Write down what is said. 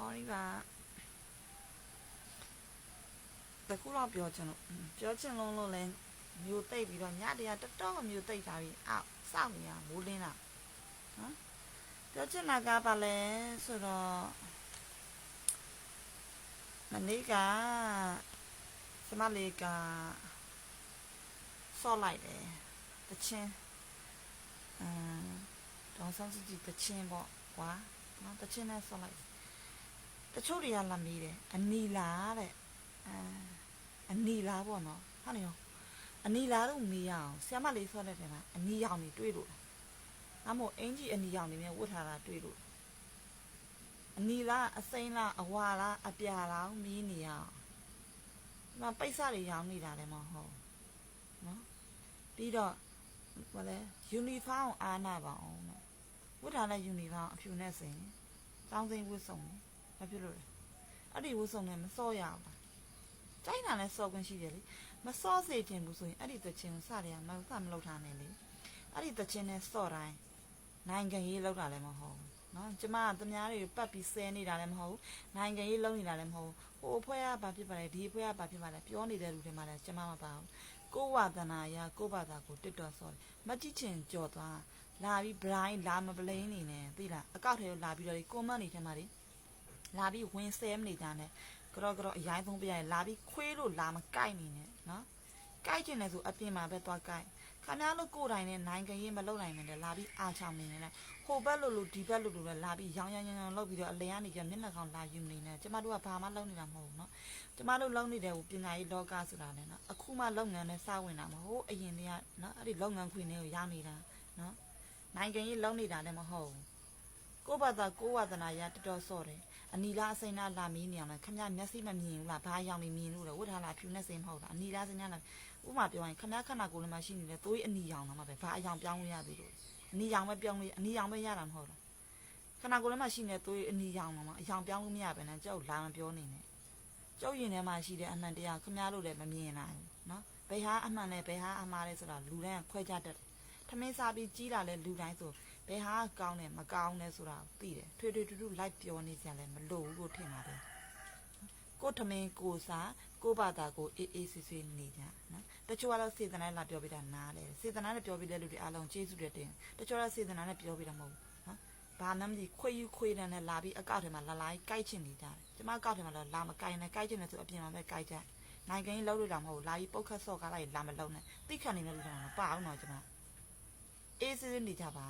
မော်ရီကတခုတော့ပြောချင်လို့อืมပြောချင်လုံးလို့လဲမျိုးတိတ်ပြီးတော့ညတရတော်တော်မျိုးတိတ်တာပြီးအောက်စောင့်နေရမိုးလင်းတာနော်ပြောချင်တာကပါလဲဆိုတော့မနေ့ကစမလေးကဆော့လိုက်တယ်တချင်းအမ်တောင်ဆောင်စုကြည့်တချင်းပေါ့ကွာနော်တချင်းနဲ့ဆော့လိုက် တချို့တွေကလာမေးတယ်အနီလားတဲ့အဲအနီလားပေါ့နော်ဟာနေရောအနီလားလို့မေးရအောင်ဆ iam မလေးဆော့တဲ့ထဲမှာအနီရောင်တွေတွေ့လို့လားအမို့အင်ကြီးအနီရောင်တွေနဲ့ဝတ်ထားတာတွေ့လို့အနီလားအစိမ်းလားအဝါလားအပြာလားမေးနေရအောင်ဒီမှာပိတ်စတွေရောင်နေတာလည်းမဟုတ်နော်ပြီးတော့ဘာလဲယူနီဖောင်းအားနာပါအောင်နော်ဝတ်ထားတဲ့ယူနီဖောင်းအဖြူနဲ့စင်တောင်းစိမ့်ဝတ်စုံတယ် ဘာဖြစ်လို့လဲအဲ့ဒီဝတ်စုံနဲ့မစော့ရအောင်လားကျိုင်းတာလည်းစော့ခွင့်ရှိတယ်လေမစော့စေခြင်းဘူးဆိုရင်အဲ့ဒီသချင်းကိုစတယ်ကမစမလုပ်ထားနဲ့လေအဲ့ဒီသချင်းနဲ့စော့တိုင်းနိုင်ငံရေးလောက်တာလည်းမဟုတ်ဘူးနော်ကျမကသူများတွေပတ်ပြီးဆဲနေတာလည်းမဟုတ်ဘူးနိုင်ငံရေးလုံးနေတာလည်းမဟုတ်ဘူးဟိုအဖွဲကဘာဖြစ်ပါလဲဒီအဖွဲကဘာဖြစ်ပါလဲပြောနေတဲ့လူတွေမှလည်းကျမမပါဘူးကိုယ်ဝါသနာရကိုယ့်ဘာသာကိုတစ်တော်စော့တယ်မကြည့်ချင်ကြော်သွားလာပြီး blind လာမပလိန်နေနဲ့သိလားအကောက်ထဲကိုလာပြီးတော့ဒီ comment တွေထဲမှာတွေ လာပြီးဝင်ဆဲမနေကြနဲ့ကြော့ကြော့အရင်ဆုံးပြရလာပြီးခွေးလို့လာမကိုက်နေနဲ့နော်ကိုက်ကျင်တယ်ဆိုအပြင်မှာပဲသွားကိုက်ခမများလို့ကိုယ်တိုင်နဲ့နိုင်ငံရေးမလုပ်နိုင်နဲ့လာပြီးအားချောင်းနေနဲ့ဟိုဘက်လို့လို့ဒီဘက်လို့လို့လည်းလာပြီးရောင်းရောင်းရောင်းရောင်းလုပ်ပြီးတော့အလင်ကနေကြမျက်နှာကောင်လာယူနေနဲ့ကျမတို့ကဘာမှလုပ်နေတာမဟုတ်ဘူးနော်ကျမတို့လုပ်နေတယ်ဟိုပညာရေးလောကဆိုတာလည်းနော်အခုမှလုပ်ငန်းနဲ့စဝင်တာမဟုတ်အရင်တည်းကနော်အဲ့ဒီလုပ်ငန်းခွင်တွေကိုရောက်နေတာနော်နိုင်ငံရေးလုပ်နေတာလည်းမဟုတ်ဘူး ကိုယ့်ဘာသာကိုယ့်ဝါသနာရတော်တော်စော့တယ်အနီလားအစိမ်းလားလာမီးနေအောင်လားခမရမျက်စိမမြင်ဘူးလားဘာရောင်နေမြင်လို့လဲဝတ်ထားလားဖြူနဲ့စိမ်းမဟုတ်လားအနီလားစိမ်းလားဥပမာပြောရင်ခမရခဏကိုယ်လည်းမရှိနေလေသွေးအနီရောင်တော့မှပဲဘာအရောင်ပြောင်းလို့ရသေးလို့အနီရောင်ပဲပြောင်းလို့အနီရောင်ပဲရတာမဟုတ်လားခဏကိုယ်လည်းမရှိနေသွေးအနီရောင်တော့မှအရောင်ပြောင်းလို့မရပဲနဲ့ကြောက်လာမပြောနေနဲ့ကြောက်ရင်ထဲမှာရှိတဲ့အမှန်တရားခမရလို့လည်းမမြင်နိုင်ဘူးနော်ဘယ်ဟာအမှန်လဲဘယ်ဟာအမှားလဲဆိုတာလူတိုင်းခွဲခြားတတ်တယ်ထမင်းစားပြီးကြီးလာလဲလူတိုင်းဆို ဘယ်ဟာကောင်းတယ်မကောင်းတယ်ဆိုတာသိတယ်ထွေထွေတူတူလိုက်ပြောနေကြလဲမလို့ဘူးလို့ထင်ပါတယ်ကိုထမင်းကိုစားကိုဘာသာကိုအေးအေးဆေးဆေးနေကြနော်တချို့ကတော့စေတနာနဲ့လာပြောပြတာနားလေစေတနာနဲ့ပြောပြတဲ့လူတွေအားလုံးကျေးဇူးတွေတင်တချို့ကတော့စေတနာနဲ့ပြောပြတာမဟုတ်ဘူးနော်ဘာမှမသိခွေယူခွေတယ်နဲ့လာပြီးအကောက်ထဲမှာလာလိုက်ကြိုက်ချင်နေကြတယ်ကျမအကောက်ထဲမှာလာမကြိုက်နဲ့ကြိုက်ချင်တယ်ဆိုအပြင်မှာပဲကြိုက်ကြနိုင်ငံကြီးလောက်လို့တာမဟုတ်ဘူးလာပြီးပုတ်ခတ်ဆော့ကားလိုက်လာမလုံးနဲ့တိခတ်နေတဲ့လူတွေမှာမပါဘူးနော်ကျမအေးဆေးဆေးနေကြပါ